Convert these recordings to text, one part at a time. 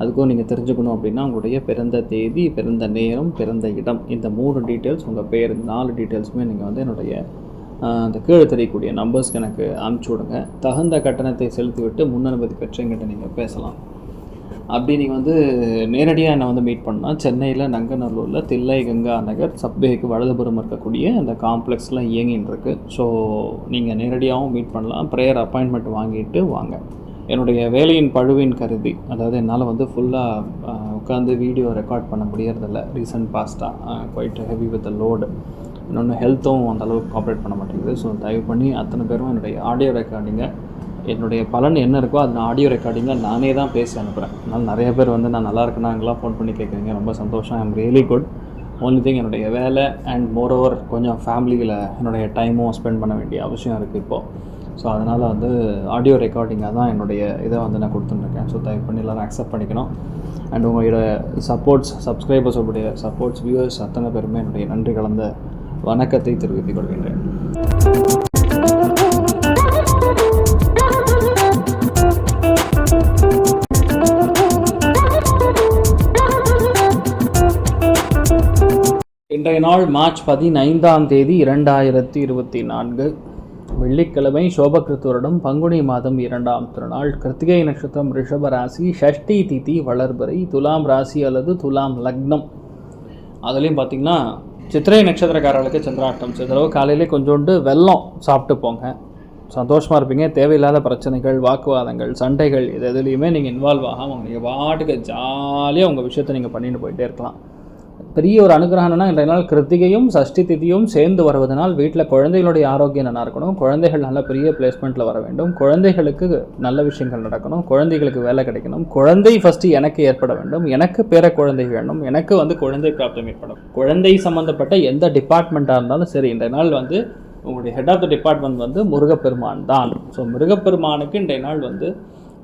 அதுக்கும் நீங்கள் தெரிஞ்சுக்கணும் அப்படின்னா உங்களுடைய பிறந்த தேதி பிறந்த நேரம் பிறந்த இடம். இந்த மூணு டீட்டெயில்ஸ் உங்கள் பேர் இந்த நாலு டீட்டெயில்ஸுமே நீங்கள் வந்து என்னுடைய அந்த கீழே தெரியக்கூடிய நம்பர்ஸ்க்கு எனக்கு அனுப்பிச்சி விடுங்க. தகுந்த கட்டணத்தை செலுத்திவிட்டு முன் அனுமதி பெற்றவங்கிட்ட நீங்கள் பேசலாம். அப்படி நீங்கள் வந்து நேரடியாக என்னை வந்து மீட் பண்ணால் சென்னையில் நங்கநல்லூரில் தில்லை கங்கா நகர் சப்வேக்கு வலதுபுறம் இருக்கக்கூடிய அந்த காம்ப்ளெக்ஸ்லாம் இயங்கின்னு இருக்குது ஸோ நீங்கள் நேரடியாகவும் மீட் பண்ணலாம். ப்ரேயர் அப்பாயின்மெண்ட் வாங்கிட்டு வாங்க. என்னுடைய வேலையின் பழுவின் கருதி. அதாவது என்னால் வந்து ஃபுல்லாக உட்காந்து வீடியோ ரெக்கார்ட் பண்ண முடியறதில்ல. ரீசன்ட் பாஸ்ட்டாக குவைட் ஹெவி வித் லோடு இன்னொன்று ஹெல்த்தும் அந்த அளவுக்கு காப்ரேட் பண்ண மாட்டேங்குது. ஸோ தயவு பண்ணி அத்தனை பேரும் என்னுடைய ஆடியோ ரெக்கார்டிங்கை என்னுடைய பலன் என்ன இருக்கோ அது நான் ஆடியோ ரெக்கார்டிங்கில் நானே தான் பேசி அனுப்புகிறேன் அதனால் நிறைய பேர் வந்து நான் நல்லா இருக்கேனாங்களாம் ஃபோன் பண்ணி கேட்குறீங்க ரொம்ப சந்தோஷம். I'm really good only thing என்னுடைய வேலை அண்ட் மோர் ஓவர் கொஞ்சம் ஃபேமிலியில் என்னுடைய டைமும் ஸ்பெண்ட் பண்ண வேண்டிய அவசியம் இருக்குது இப்போது ஸோ அதனால் வந்து ஆடியோ ரெக்கார்டிங்காக தான் என்னுடைய இதை வந்து நான் கொடுத்துட்டுருக்கேன். ஸோ தயவு பண்ணி எல்லோரும் அக்செப்ட் பண்ணிக்கணும். அண்ட் உங்களோட சப்போர்ட்ஸ் சப்ஸ்கிரைபர்ஸ் உடைய சப்போர்ட்ஸ் வியூவர்ஸ் அத்தனை பேருமே என்னுடைய நன்றி கலந்த வணக்கத்தை தெரிவித்துக் கொள்கின்றேன். இன்றைய நாள் மார்ச் பதினைந்தாம் தேதி இரண்டாயிரத்தி இருபத்தி நான்கு. வெள்ளிக்கிழமை சோபகிருத்துவரிடம் பங்குனி மாதம் இரண்டாம் திருநாள். கிருத்திகை நட்சத்திரம் ரிஷப ராசி ஷஷ்டி திதி வளர்பறை துலாம் ராசி அல்லது துலாம் லக்னம். அதுலேயும் பார்த்தீங்கன்னா சித்திரை நட்சத்திரக்காரர்களுக்கு சந்திராட்டம் சிதறவு காலையிலே கொஞ்சோண்டு வெல்லம் சாப்பிட்டு போங்க. சந்தோஷமாக இருப்பீங்க. தேவையில்லாத பிரச்சனைகள் வாக்குவாதங்கள் சண்டைகள் இது எதுலேயுமே நீங்கள் இன்வால்வ் ஆகாமல் நீங்கள் பாட்டுக்கு ஜாலியாக உங்கள் விஷயத்தை நீங்கள் பண்ணிட்டு போயிட்டே இருக்கலாம். பெரிய ஒரு அனுகிரகம்னா இன்றைய நாள் கிருத்திகையும் சஷ்டி திதியும் சேர்ந்து வருவதனால் வீட்டில் குழந்தைகளுடைய ஆரோக்கியம் நல்லா இருக்கணும். குழந்தைகள் நல்ல பெரிய பிளேஸ்மெண்ட்டில் வர வேண்டும். குழந்தைகளுக்கு நல்ல விஷயங்கள் நடக்கணும். குழந்தைகளுக்கு வேலை கிடைக்கணும். குழந்தை ஃபஸ்ட்டு எனக்கு ஏற்பட வேண்டும். எனக்கு பேர குழந்தை வேணும். எனக்கு வந்து குழந்தை பிராப்தம் ஏற்படும். குழந்தை சம்மந்தப்பட்ட எந்த டிபார்ட்மெண்ட்டாக இருந்தாலும் சரி இன்றைய நாள் வந்து உங்களுடைய ஹெட் ஆஃப் த டிபார்ட்மெண்ட் வந்து முருகப்பெருமான் தான். ஸோ முருகப்பெருமானுக்கு இன்றைய நாள் வந்து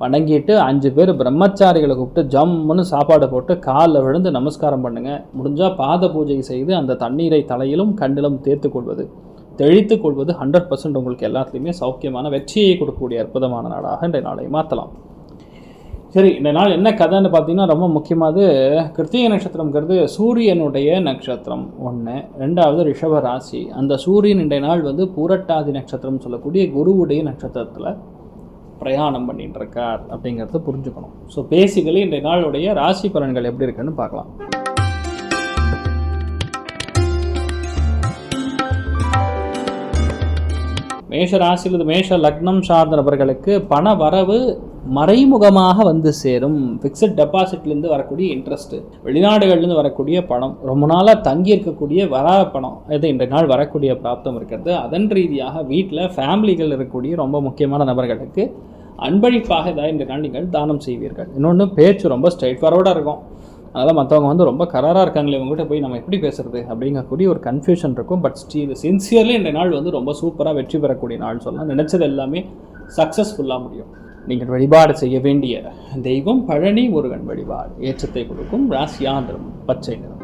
வணங்கிட்டு அஞ்சு பேர் பிரம்மச்சாரிகளை கூப்பிட்டு ஜம்முன்னு சாப்பாடு போட்டு காலில் விழுந்து நமஸ்காரம் பண்ணுங்கள் முடிஞ்சால் பாத பூஜை செய்து அந்த தண்ணீரை தலையிலும் கண்ணிலும் தேர்த்து கொள்வது. தெளித்து கொள்வது ஹண்ட்ரட் பர்சன்ட் உங்களுக்கு எல்லாத்துலேயுமே சௌக்கியமான வெற்றியை கொடுக்கக்கூடிய அற்புதமான நாடாக இன்றைய நாளை மாற்றலாம் சரி இந்த நாள் என்ன கதைன்னு பார்த்தீங்கன்னா ரொம்ப முக்கியமானது கிருத்திகை நட்சத்திரம்ங்கிறது சூரியனுடைய நட்சத்திரம் ஒன்று ரெண்டாவது ரிஷப ராசி. அந்த சூரியன் இன்றைய நாள் வந்து பூரட்டாதி நட்சத்திரம் சொல்லக்கூடிய குருவுடைய நட்சத்திரத்தில் பிரயாணம் பண்ணிட்டு இருக்கார் அப்படிங்கிறத புரிஞ்சுக்கணும். ஸோ பேசிக்கலி இன்றைய நாளுடைய ராசி பலன்கள் எப்படி இருக்குன்னு பார்க்கலாம். மேஷ ராசியில் மேஷ லக்னம் சார்ந்த நபர்களுக்கு பண வரவு மறைமுகமாக வந்து சேரும். ஃபிக்ஸட் டெபாசிட்லேருந்து வரக்கூடிய இன்ட்ரெஸ்ட்டு வெளிநாடுகள்லேருந்து வரக்கூடிய பணம் ரொம்ப நாளாக தங்கி இருக்கக்கூடிய வரா பணம் இது இன்றைய நாள் வரக்கூடிய பிராப்தம் இருக்கிறது. அதன் ரீதியாக வீட்டில் ஃபேமிலிகள் இருக்கக்கூடிய ரொம்ப முக்கியமான நபர்களுக்கு அன்பளிப்பாக இதாக இன்றைய நாள் நீங்கள் தானம் செய்வீர்கள். இன்னொன்று பேச்சு ரொம்ப ஸ்ட்ரைட் ஃபார்வர்டாக இருக்கும். அதனால் மற்றவங்க வந்து ரொம்ப கராராக இருக்காங்களே இவங்ககிட்ட போய் நம்ம எப்படி பேசுறது அப்படிங்கக்கூடிய ஒரு கன்ஃபியூஷன் இருக்கும். பட் ஸ்டீல் சின்சியர்லி இந்த நாள் வந்து ரொம்ப சூப்பராக வெற்றி பெறக்கூடிய நாள் சொல்லலாம். நினச்சது எல்லாமே சக்ஸஸ்ஃபுல்லாக முடியும். நீங்கள் வழிபாடு செய்ய வேண்டிய தெய்வம் பழனி முருகன் வழிபாடு. ஏற்றத்தை கொடுக்கும் ராசியாந்திரம் பச்சை நிறம்.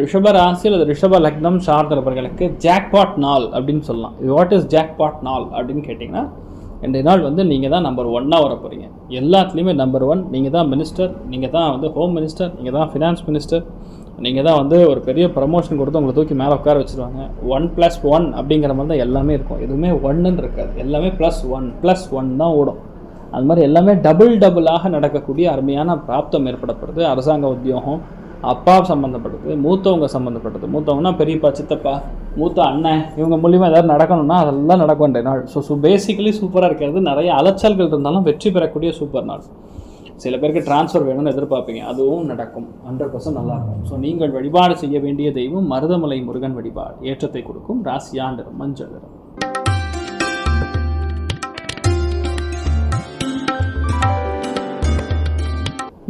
ரிஷப ராசி அல்லது ரிஷப லக்னம் சார்ந்தவர்களுக்கு ஜாக்பாட் நாள் அப்படின்னு சொல்லலாம். வாட் இஸ் ஜாக்பாட் நாள் அப்படின்னு கேட்டிங்கன்னா இன்றைய நாள் வந்து நீங்கள் தான் நம்பர் ஒன்னாக வர போகிறீங்க எல்லாத்துலேயுமே நம்பர் ஒன் நீங்கள் தான் மினிஸ்டர் நீங்கள் தான் வந்து ஹோம் மினிஸ்டர் நீங்கள் தான் ஃபினான்ஸ் மினிஸ்டர் நீங்கள் தான் வந்து ஒரு பெரிய ப்ரமோஷன் கொடுத்து உங்களை தூக்கி மேலே உட்கார வச்சுருவாங்க. ஒன் ப்ளஸ் ஒன் அப்படிங்கிற மாதிரி தான் எல்லாமே இருக்கும். எதுவுமே ஒன்றுன்னு இருக்காது. எல்லாமே ப்ளஸ் ஒன் ப்ளஸ் ஒன் தான் ஓடும். அது மாதிரி எல்லாமே டபுள் டபுளாக நடக்கக்கூடிய அருமையான பிராப்தம் ஏற்படப்படுது அரசாங்க உத்தியோகம் அப்பா சம்மந்தப்பட்டது மூத்தவங்க சம்மந்தப்பட்டது மூத்தவங்கன்னா பெரியப்பா சித்தப்பா மூத்த அண்ணன் இவங்க மூலியமாக ஏதாவது நடக்கணும்னா அதெல்லாம் நடக்கும் இன்றைய நாள். ஸோ ஸோ பேசிக்கலி சூப்பராக இருக்கிறது. நிறைய அலைச்சல்கள் இருந்தாலும் வெற்றி பெறக்கூடிய சூப்பர் நாள். சில பேருக்கு டிரான்ஸ்ஃபர் வேணும்னு எதிர்பார்ப்பீங்க. அதுவும் நடக்கும். ஹண்ட்ரட் பர்சன்ட் நல்லாயிருக்கும். ஸோ நீங்கள் வழிபாடு செய்ய வேண்டிய தெய்வம் மருதமலை முருகன் வழிபாடு. ஏற்றத்தை கொடுக்கும் ராசியாண்டர் மஞ்சள். நிறம்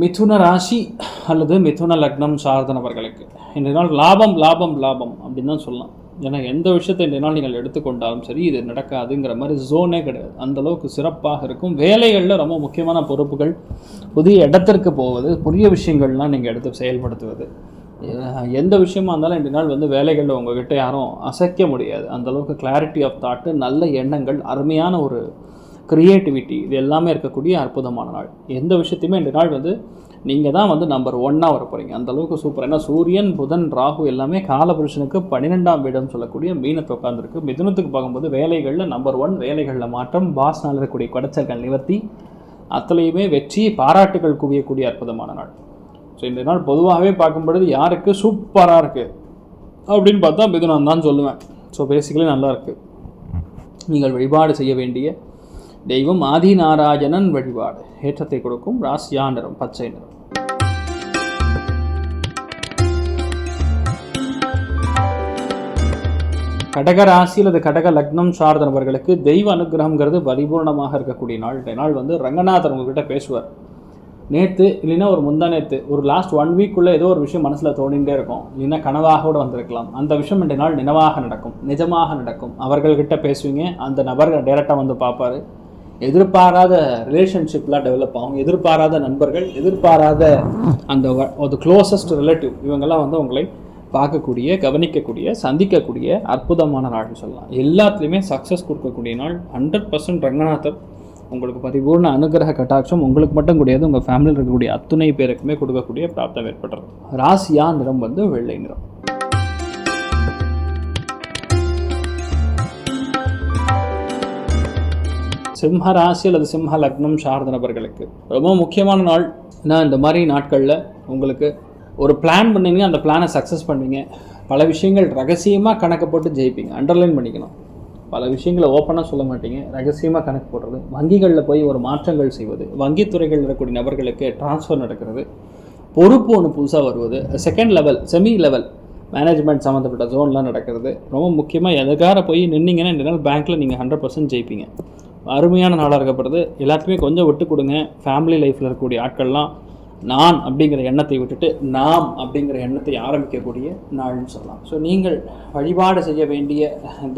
மிதுன ராசி அல்லது மிதுன லக்னம் சார்ந்த நபர்களுக்கு. இன்றைய நாள் லாபம் லாபம் லாபம் அப்படின்னு தான் சொல்லலாம். ஏன்னா எந்த விஷயத்தை இன்றைய நாள் நீங்கள் எடுத்துக்கொண்டாலும் சரி இது நடக்காதுங்கிற மாதிரி ஜோனே கிடையாது. அந்த அளவுக்கு சிறப்பாக இருக்கும். வேலைகளில் ரொம்ப முக்கியமான பொறுப்புகள் புதிய இடத்திற்கு போவது புதிய விஷயங்கள்லாம் நீங்கள் எடுத்து செயல்படுத்துவது. எந்த விஷயமா இருந்தாலும் ரெண்டு நாள் வந்து வேலைகளில் உங்ககிட்ட யாரும் அசைக்க முடியாது. அந்தளவுக்கு கிளாரிட்டி ஆஃப் தாட்டு நல்ல எண்ணங்கள் அருமையான ஒரு க்ரியேட்டிவிட்டி இது எல்லாமே இருக்கக்கூடிய அற்புதமான நாள். எந்த விஷயத்தையுமே இந்த நாள் வந்து நீங்கள் தான் வந்து நம்பர் ஒன்னாக வர போகிறீங்க அந்த அளவுக்கு சூப்பர் ஏன்னா சூரியன் புதன் ராகு எல்லாமே காலபுருஷனுக்கு பன்னிரெண்டாம் வீடம் சொல்லக்கூடிய மீனத்தை உட்காந்துருக்கு மிதுனத்துக்கு பார்க்கும்போது வேலைகளில் நம்பர் ஒன் வேலைகளில் மாற்றம் பாஸ்னால் இருக்கக்கூடிய குடைச்சல்கள் நிவர்த்தி அத்தனையுமே வெற்றி பாராட்டுகள் குவியக்கூடிய அற்புதமான நாள். ஸோ இந்த நாள் பொதுவாகவே பார்க்கும்பொழுது யாருக்கு சூப்பராக இருக்குது அப்படின்னு பார்த்தா மிதுனம் தான் சொல்லுவேன் ஸோ பேசிக்கலி நல்லாயிருக்கு நீங்கள் வழிபாடு செய்ய வேண்டிய தெய்வம் ஆதிநாராயணன் வழிபாடு. ஏற்றத்தை கொடுக்கும் ராசியா நிறம் பச்சை நிறம் கடக ராசி அல்லது கடக லக்னம் சார்ந்த நபர்களுக்கு தெய்வ அனுகிரகங்கிறது பரிபூர்ணமாக இருக்கக்கூடிய நாள். இந்த நாள் வந்து ரங்கநாதர் உங்ககிட்ட பேசுவார். நேற்று இல்லைன்னா ஒரு முந்தா நேற்று ஒரு லாஸ்ட் ஒன் வீக்குள்ளே ஏதோ ஒரு விஷயம் மனசில் தோணிகிட்டே இருக்கும். இல்லைன்னா கனவாக கூட வந்திருக்கலாம். அந்த விஷயம் இன்றைய நாள் நினைவாக நடக்கும். நிஜமாக நடக்கும். அவர்கள்கிட்ட பேசுவீங்க. அந்த நபர் டைரெக்டாக வந்து பார்ப்பாரு. எதிர்பாராத ரிலேஷன்ஷிப்லாம் டெவலப் ஆகும். எதிர்பாராத நண்பர்கள் எதிர்பாராத அந்த வ- ஒரு க்ளோசஸ்ட் ரிலேட்டிவ் இவங்கெல்லாம் வந்து உங்களை பார்க்கக்கூடிய கவனிக்கக்கூடிய சந்திக்கக்கூடிய அற்புதமான நாள்னு சொல்லலாம். எல்லாத்துலேயுமே சக்ஸஸ் கொடுக்கக்கூடிய நாள். ஹண்ட்ரட் பர்சன்ட் ரங்கநாதர் உங்களுக்கு பரிபூர்ண அனுகிரக கட்டாட்சம். உங்களுக்கு மட்டும் கிடையாது உங்கள் ஃபேமிலியில் இருக்கக்கூடிய அத்துணை பேருக்குமே கொடுக்கக்கூடிய பிராப்தம் ஏற்படுறது. ராசியா நிறம் வந்து வெள்ளை நிறம். சிம்ம ராசி அல்லது சிம்ம லக்னம் சார்ந்த நபர்களுக்கு. ரொம்ப முக்கியமான நாள். ஏன்னா இந்த மாதிரி நாட்களில் உங்களுக்கு ஒரு பிளான் பண்ணீங்க அந்த பிளானை சக்ஸஸ் பண்ணுவீங்க. பல விஷயங்கள் ரகசியமாக கணக்கு போட்டு ஜெயிப்பீங்க. அண்டர்லைன் பண்ணிக்கணும். பல விஷயங்களை ஓப்பனாக சொல்ல மாட்டீங்க. ரகசியமாக கணக்கு போடுறது. வங்கிகளில் போய் ஒரு மாற்றங்கள் செய்வது. வங்கித்துறைகளில் இருக்கக்கூடிய நபர்களுக்கு ட்ரான்ஸ்ஃபர் நடக்கிறது. பொறுப்பு ஒன்று புதுசாக வருவது. Second level semi level management சம்மந்தப்பட்ட ஜோன்லாம் நடக்கிறது. ரொம்ப முக்கியமாக எதுக்கார போய் நின்னீங்கன்னா இந்த நாள் பேங்க்கில் நீங்கள் ஹண்ட்ரட் பர்சன்ட் ஜெயிப்பீங்க. அருமையான நாளாக இருக்கப்படுது. எல்லாத்தையுமே கொஞ்சம் விட்டு கொடுங்க. ஃபேமிலி லைஃப்பில் இருக்கக்கூடிய ஆட்கள்லாம் நான் அப்படிங்கிற எண்ணத்தை விட்டுட்டு நாம் அப்படிங்கிற எண்ணத்தை ஆரம்பிக்கக்கூடிய நாள்னு சொல்லலாம். ஸோ நீங்கள் வழிபாடு செய்ய வேண்டிய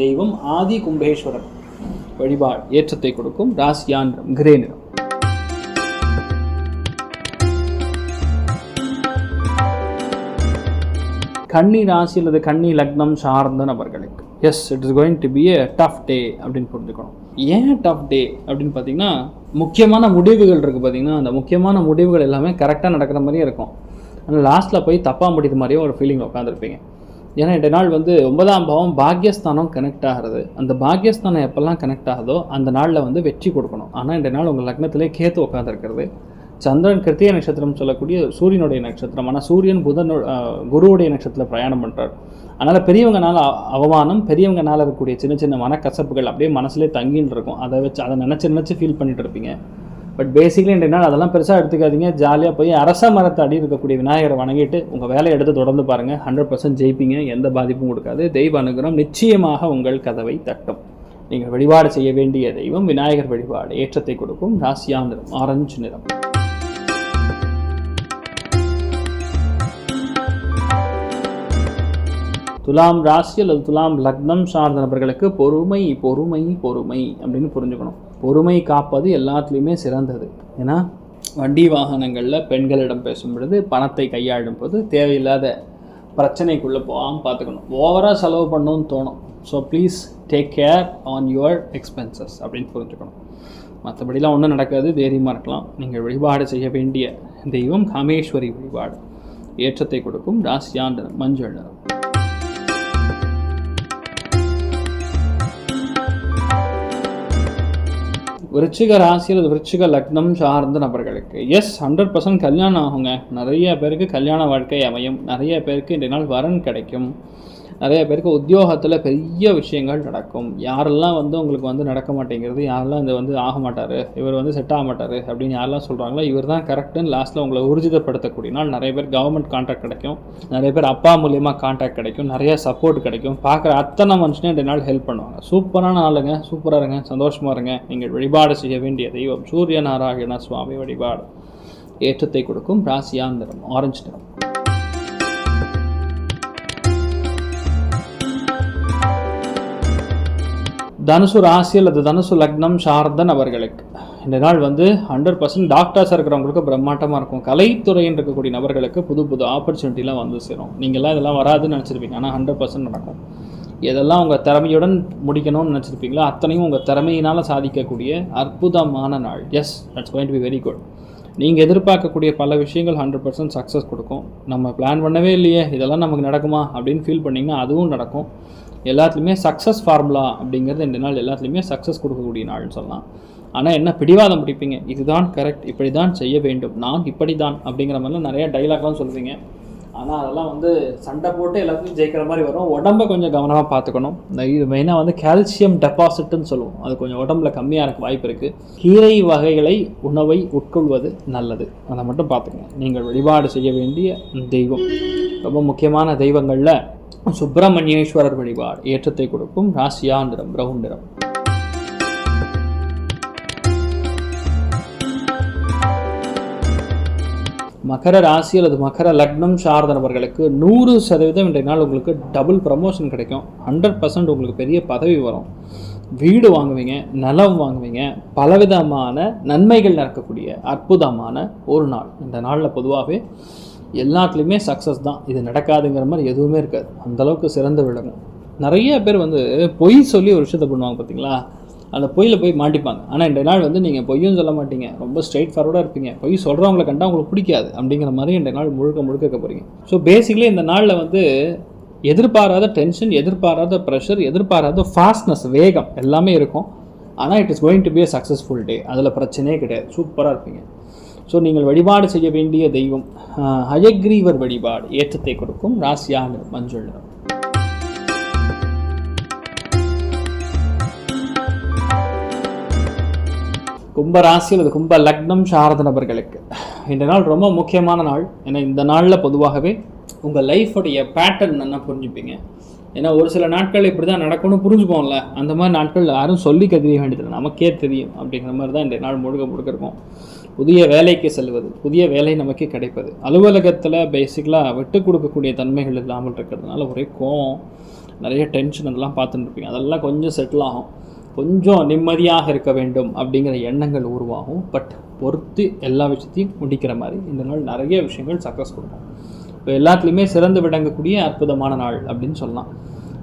தெய்வம் ஆதி கும்பேஸ்வரர். வழிபாடு ஏற்றத்தை கொடுக்கும். ராசியான் கிரே நிறம். கன்னி ராசி அல்லது கன்னி லக்னம் சார்ந்த நபர்களுக்கு. Yes it is going to be a tough day அப்படின்னு புரிஞ்சுக்கணும். ஏன் டஃப் டே அப்படின்னு பார்த்தீங்கன்னா முக்கியமான முடிவுகள் இருக்குது பார்த்தீங்கன்னா அந்த முக்கியமான முடிவுகள் எல்லாமே கரெக்டாக நடக்கிற மாதிரியே இருக்கும். ஆனால் லாஸ்ட்டில் போய் தப்பாக முடித்த மாதிரியே ஒரு ஃபீலிங் உட்காந்துருப்பீங்க ஏன்னா இந்த நாள் வந்து ஒன்பதாம் பாவம் பாக்யஸ்தானம் கனெக்ட் ஆகிறது. அந்த பாக்யஸ்தானம் எப்போல்லாம் கனெக்ட் ஆகுதோ அந்த நாளில் வந்து வெற்றி கொடுக்கணும். ஆனால் இந்த நாள் உங்கள் லக்னத்திலே கேத்து உட்காந்துருக்கிறது சந்திரன் கிருத்திய நட்சத்திரம் சொல்லக்கூடிய சூரியனுடைய நட்சத்திரம். ஆனால் சூரியன் புதன் குருவுடைய நட்சத்திரத்தில் பிரயாணம் பண்ணுறார் அதனால் பெரியவங்கனால அவமானம் பெரியவங்கனால இருக்கக்கூடிய சின்ன சின்ன மனக்கசப்புகள் அப்படியே மனசுலேயே தங்கின்னு இருக்கும். அதை வச்சு அதை நினச்சி நினச்சி ஃபீல் பண்ணிட்டு இருப்பீங்க. பட் பேசிக்கலி இன்றைய நாள் அதெல்லாம் பெருசாக எடுத்துக்காதீங்க. ஜாலியாக போய் அரச மரத்தை அடி இருக்கக்கூடிய விநாயகரை வணங்கிட்டு உங்கள் வேலையை எடுத்து தொடர்ந்து பாருங்கள் ஹண்ட்ரட் பர்சன்ட் ஜெயிப்பீங்க. எந்த பாதிப்பும் கொடுக்காது. தெய்வ அனுகிரகம் நிச்சயமாக உங்கள் கதவை தட்டும். நீங்கள் வழிபாடு செய்ய வேண்டிய தெய்வம் விநாயகர் வழிபாடு. ஏற்றத்தை கொடுக்கும். ராசியா நிறம் ஆரஞ்சு நிறம். துலாம் ராசி அல்லது துலாம் லக்னம் சார்ந்த நபர்களுக்கு பொறுமை பொறுமை பொறுமை அப்படின்னு புரிஞ்சுக்கணும். பொறுமை காப்பது எல்லாத்துலேயுமே சிறந்தது. ஏன்னா வண்டி வாகனங்களில் பெண்களிடம் பேசும் பொழுது பணத்தை கையாளும் போது தேவையில்லாத பிரச்சனைக்குள்ளே போகாமல் பார்த்துக்கணும். ஓவராக செலவு பண்ணணும்னு தோணும். So please take care on your expenses அப்படின்னு புரிஞ்சுக்கணும். மற்றபடிலாம் ஒன்றும் நடக்காது. தைரியமாக இருக்கலாம். நீங்கள் வழிபாடு செய்ய வேண்டிய தெய்வம் காமேஸ்வரி வழிபாடு. ஏற்றத்தை கொடுக்கும் ராசியான் மஞ்சள் நிறம். விருச்சிக ராசியில் விருச்சிக லக்னம் சார்ந்த நபர்களுக்கு. எஸ் ஹண்ட்ரட் பர்சன்ட் கல்யாணம் ஆகுங்க. நிறைய பேருக்கு கல்யாண வாழ்க்கை அமையும். நிறைய பேருக்கு இன்றைய நாள் வரன் கிடைக்கும். நிறைய பேருக்கு உத்தியோகத்தில் பெரிய விஷயங்கள் நடக்கும். யாரெல்லாம் வந்து உங்களுக்கு வந்து நடக்க மாட்டேங்கிறது யாரெல்லாம் இது வந்து ஆக மாட்டார் இவர் வந்து செட் ஆக மாட்டார் அப்படின்னு யாரெல்லாம் சொல்கிறாங்களோ இவர் தான் கரெக்டுன்னு லாஸ்ட்டில் உங்களை ஊர்ஜிதப்படுத்தக்கூடிய நாள். நிறைய பேர் கவர்மெண்ட் கான்ட்ராக்ட் கிடைக்கும். நிறைய பேர் அப்பா மூலியமாக கான்ட்ராக்ட் கிடைக்கும். நிறைய சப்போர்ட் கிடைக்கும். பார்க்குற அத்தனை மனுஷனே இந்த நாள் ஹெல்ப் பண்ணுவாங்க. சூப்பரான ஆளுங்க. சூப்பராக இருங்க. சந்தோஷமாக இருங்க. நீங்கள் வழிபாடு செய்ய வேண்டிய தெய்வம் சூரிய நாராயண சுவாமி வழிபாடு. ஏற்றத்தை கொடுக்கும் ராசியான நிறம் ஆரஞ்சு நிறம். தனுசு ராசி அல்லது தனுசு லக்னம் சாரதன் அவர்களுக்கு இந்த நாள் வந்து ஹண்ட்ரட் பர்சன்ட் டாக்டர்ஸாக இருக்கிறவங்களுக்கு பிரம்மாண்டமாக இருக்கும். கலைத்துறையில் இருக்கக்கூடிய நபர்களுக்கு புது புது ஆப்பர்ச்சுனிட்டிலாம் வந்து சேரும். நீங்கள்லாம் இதெல்லாம் வராதுன்னு நினச்சிருப்பீங்க. ஆனால் ஹண்ட்ரட் பர்சன்ட் நடக்கும். எதெல்லாம் உங்கள் திறமையுடன் முடிக்கணும்னு நினச்சிருப்பீங்களோ அத்தனையும் உங்கள் திறமையினால் சாதிக்கக்கூடிய அற்புதமான நாள். Yes that's going to be very good நீங்கள் எதிர்பார்க்கக்கூடிய பல விஷயங்கள் ஹண்ட்ரட் பர்சன்ட் சக்ஸஸ் கொடுக்கும். நம்ம பிளான் பண்ணவே இல்லையே இதெல்லாம் நமக்கு நடக்குமா அப்படின்னு ஃபீல் பண்ணிங்கன்னா அதுவும் நடக்கும். எல்லாத்துலேயுமே சக்ஸஸ் ஃபார்முலா அப்படிங்கிறது இந்த நாள் எல்லாத்துலேயுமே சக்ஸஸ் கொடுக்கக்கூடிய நாள்னு சொல்லலாம். ஆனால் என்ன பிடிவாதம் பிடிப்பீங்க? இதுதான் கரெக்ட் இப்படி தான் செய்ய வேண்டும். நான் இப்படி தான் அப்படிங்கிற மாதிரிலாம் நிறைய டைலாக்லாம் சொல்லுவீங்க. ஆனால் அதெல்லாம் வந்து சண்டை போட்டு எல்லாத்தையும் ஜெயிக்கிற மாதிரி வரும். உடம்பை கொஞ்சம் கவனமாக பார்த்துக்கணும். இந்த இது மெயினாக வந்து கால்சியம் டெபாசிட்னு சொல்லுவோம். அது கொஞ்சம் உடம்புல கம்மியாக இருக்க வாய்ப்பு இருக்குது கீரை வகைகளை உணவை உட்கொள்வது நல்லது. அதை மட்டும் பார்த்துக்கங்க. நீங்கள் வழிபாடு செய்ய வேண்டிய தெய்வம். ரொம்ப முக்கியமான தெய்வங்களில் சுப்பிரமணியேஸ்வரர் வழிபாடு ஏற்றத்தை கொடுக்கும். ராசியா நிறம் பிரவுன் நிறம் மகர ராசி அல்லது மகர லக்னம் சார்ந்தவர்களுக்கு நூறு சதவீதம் இன்றைய நாள் உங்களுக்கு டபுள் ப்ரமோஷன் கிடைக்கும். ஹண்ட்ரட் பர்சன்ட் உங்களுக்கு பெரிய பதவி வரும். வீடு வாங்குவீங்க நிலம் வாங்குவீங்க பலவிதமான நன்மைகள் நடக்கக்கூடிய அற்புதமான ஒரு நாள். இந்த நாளில் பொதுவாகவே எல்லாத்துலேயுமே சக்ஸஸ் தான். இது நடக்காதுங்கிற மாதிரி எதுவுமே இருக்காது. அந்தளவுக்கு சிறந்து விளங்கும். நிறைய பேர் வந்து பொய் சொல்லி ஒரு விஷயத்த பண்ணுவாங்க பார்த்தீங்களா அந்த பொய்யில் போய் மாட்டிப்பாங்க. ஆனால் இந்த நாள் வந்து நீங்கள் பொய்யும் சொல்ல மாட்டீங்க. ரொம்ப ஸ்ட்ரெயிட் ஃபார்வர்டாக இருப்பீங்க. பொய் சொல்கிறவங்களை கண்டா உங்களுக்கு பிடிக்காது அப்படிங்கிற மாதிரி இந்த நாள் முழுக்க முழுக்க இருக்க போகிறீங்க ஸோ பேசிக்கலி இந்த நாளில் வந்து எதிர்பாராத டென்ஷன் எதிர்பாராத ப்ரெஷர் எதிர்பாராத ஃபாஸ்ட்னஸ் வேகம் எல்லாமே இருக்கும். ஆனால் it is going to be a successful day அதில் பிரச்சனையே கிடையாது. சூப்பராக இருப்பீங்க. ஸோ நீங்கள் வழிபாடு செய்ய வேண்டிய தெய்வம் அயக்ரீவர் வழிபாடு ஏற்றத்தை கொடுக்கும். ராசியாக மஞ்சள் நிறம். கும்ப ராசி அல்லது கும்ப லக்னம் சாரத நபர்களுக்கு. இந்த நாள் ரொம்ப முக்கியமான நாள். ஏன்னா இந்த நாளில் பொதுவாகவே உங்கள் லைஃபுடைய பேட்டர்ன் என்ன புரிஞ்சுப்பீங்க? ஏன்னா ஒரு சில நாட்கள் இப்படி தான் நடக்கும்னு புரிஞ்சுப்போம்ல. அந்த மாதிரி நாட்கள் யாரும் சொல்லி தெரிய வேண்டியதில்லை. நமக்கே தெரியும் அப்படிங்கிற மாதிரி தான் இந்த நாள் முழுக்க முழுக்க இருக்கும். புதிய வேலைக்கு செல்வது புதிய வேலை நமக்கு கிடைப்பது. அலுவலகத்தில் பேசிக்கலாக விட்டு கொடுக்கக்கூடிய தன்மைகள் இல்லாமல் இருக்கிறதுனால ஒரே கோவம் நிறைய டென்ஷன் அதெல்லாம் பார்த்துட்டு இருப்பீங்க. அதெல்லாம் கொஞ்சம் செட்டில் ஆகும். கொஞ்சம் நிம்மதியாக இருக்க வேண்டும் அப்படிங்கிற எண்ணங்கள் உருவாகும். பட் பொறுத்து எல்லா விஷயத்தையும் முடிக்கிற மாதிரி இந்த நாள் நிறைய விஷயங்கள் சக்ஸஸ் கொடுக்கும். இப்போ எல்லாத்துலேயுமே சிறந்து விளங்கக்கூடிய அற்புதமான நாள் அப்படின்னு சொல்லலாம்.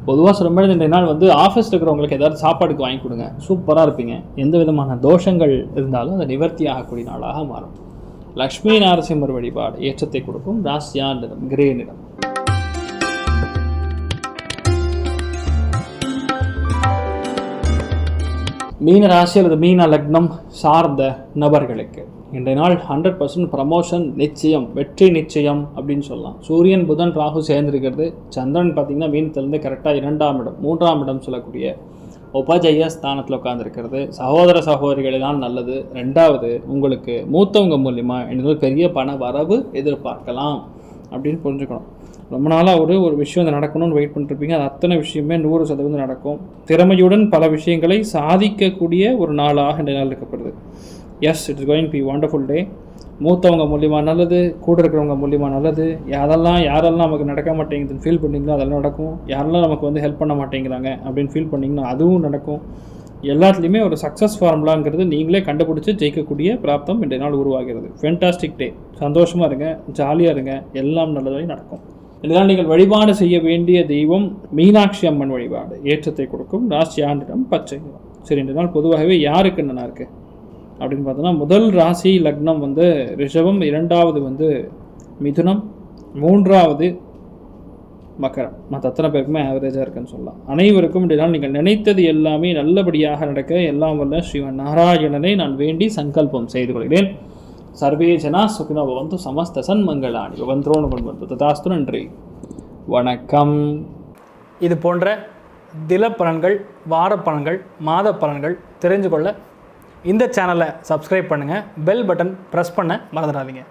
பொதுவாக சொல்லும்போது இந்த நாள் வந்து ஆஃபீஸில் இருக்கிறவங்களுக்கு ஏதாவது சாப்பாடுக்கு வாங்கி கொடுங்க. சூப்பராக இருப்பீங்க. எந்த விதமான தோஷங்கள் இருந்தாலும் அதை நிவர்த்தி ஆகக்கூடிய நாளாக மாறும். லக்ஷ்மி நரசிம்மர் வழிபாடு ஏற்றத்தை கொடுக்கும். ராசியா நிறம் கிரே நிறம். மீன ராசி அல்லது மீன லக்னம் சார்ந்த நபர்களுக்கு இன்றைய நாள் ஹண்ட்ரட் பர்சன்ட் ப்ரமோஷன் நிச்சயம் வெற்றி நிச்சயம் அப்படின்னு சொல்லலாம். சூரியன் புதன் ராகு சேர்ந்திருக்கிறது. சந்திரன் பார்த்தீங்கன்னா மீனத்திலேருந்து கரெக்டாக இரண்டாம் இடம் மூன்றாம் இடம் சொல்லக்கூடிய உபஜய ஸ்தானத்தில் உட்காந்துருக்கிறது சகோதர சகோதரிகளினால் நல்லது. ரெண்டாவது உங்களுக்கு மூத்தவங்க மூலிமா இன்னொரு பெரிய பண வரவு எதிர்பார்க்கலாம் அப்படின்னு புரிஞ்சுக்கணும். ரொம்ப நாளாக ஒரு ஒரு விஷயம் வந்து நடக்கணும்னு வெயிட் பண்ணிருப்பீங்க அது அத்தனை விஷயமே நூறு சதவீதம் நடக்கும். திறமையுடன் பல விஷயங்களை சாதிக்கக்கூடிய ஒரு நாளாக இந்த நாள் இருக்கப்படுது yes it's going be wonderful day மூத்தவங்க மூலியமாக நல்லது கூட இருக்கிறவங்க மூலியமாக நல்லது. யாரெல்லாம் யாரெல்லாம் நமக்கு நடக்க மாட்டேங்குதுன்னு ஃபீல் பண்ணிங்களோ அதெல்லாம் நடக்கும். யாரெல்லாம் நமக்கு வந்து ஹெல்ப் பண்ண மாட்டேங்கிறாங்க அப்படின்னு ஃபீல் பண்ணிங்கன்னா அதுவும் நடக்கும். எல்லாத்துலேயுமே ஒரு சக்ஸஸ் ஃபார்முலாங்கிறது நீங்களே கண்டுபிடிச்சி ஜெயிக்கக்கூடிய பிராப்தம் இன்றைய நாள் உருவாகிறது. ஃபென்டாஸ்டிக் டே சந்தோஷமாக இருங்க ஜாலியாக இருங்க. எல்லாம் நல்லதாய் நடக்கும். இதனால் நீங்கள் வழிபாடு செய்ய வேண்டிய தெய்வம் மீனாட்சி அம்மன் வழிபாடு ஏற்றத்தை கொடுக்கும் ராசி ஆண்டிடம் பச்சை சரி இந்த நாள் பொதுவாகவே யாருக்கு நல்லா இருக்கு அப்படின்னு பார்த்தோன்னா முதல் ராசி லக்னம் வந்து ரிஷபம் இரண்டாவது வந்து மிதுனம் மூன்றாவது மக்கரம் மற்ற அத்தனை பேருக்குமே ஆவரேஜாக இருக்குன்னு சொல்லலாம். அனைவருக்கும் இன்றைய நாள் நீங்கள் நினைத்தது எல்லாமே நல்லபடியாக நடக்க எல்லாம் வல்ல ஸ்ரீவன் நாராயணனை நான் வேண்டி சங்கல்பம் செய்து கொள்கிறேன். சர்வே ஜனா சுகினோ பவந்து சமஸ்த சன்மங்களாணி பவந்தோன்னு கொண்டு ததாஸ்து நன்றி வணக்கம் இது போன்ற தினப்பலன்கள் வாரப்பலன்கள் மாத பலன்கள் தெரிஞ்சு கொள்ள இந்த சேனலை சப்ஸ்கிரைப் பண்ணுங்கள் பெல் பட்டன் ப்ரெஸ் பண்ண மறந்துடாதீங்க.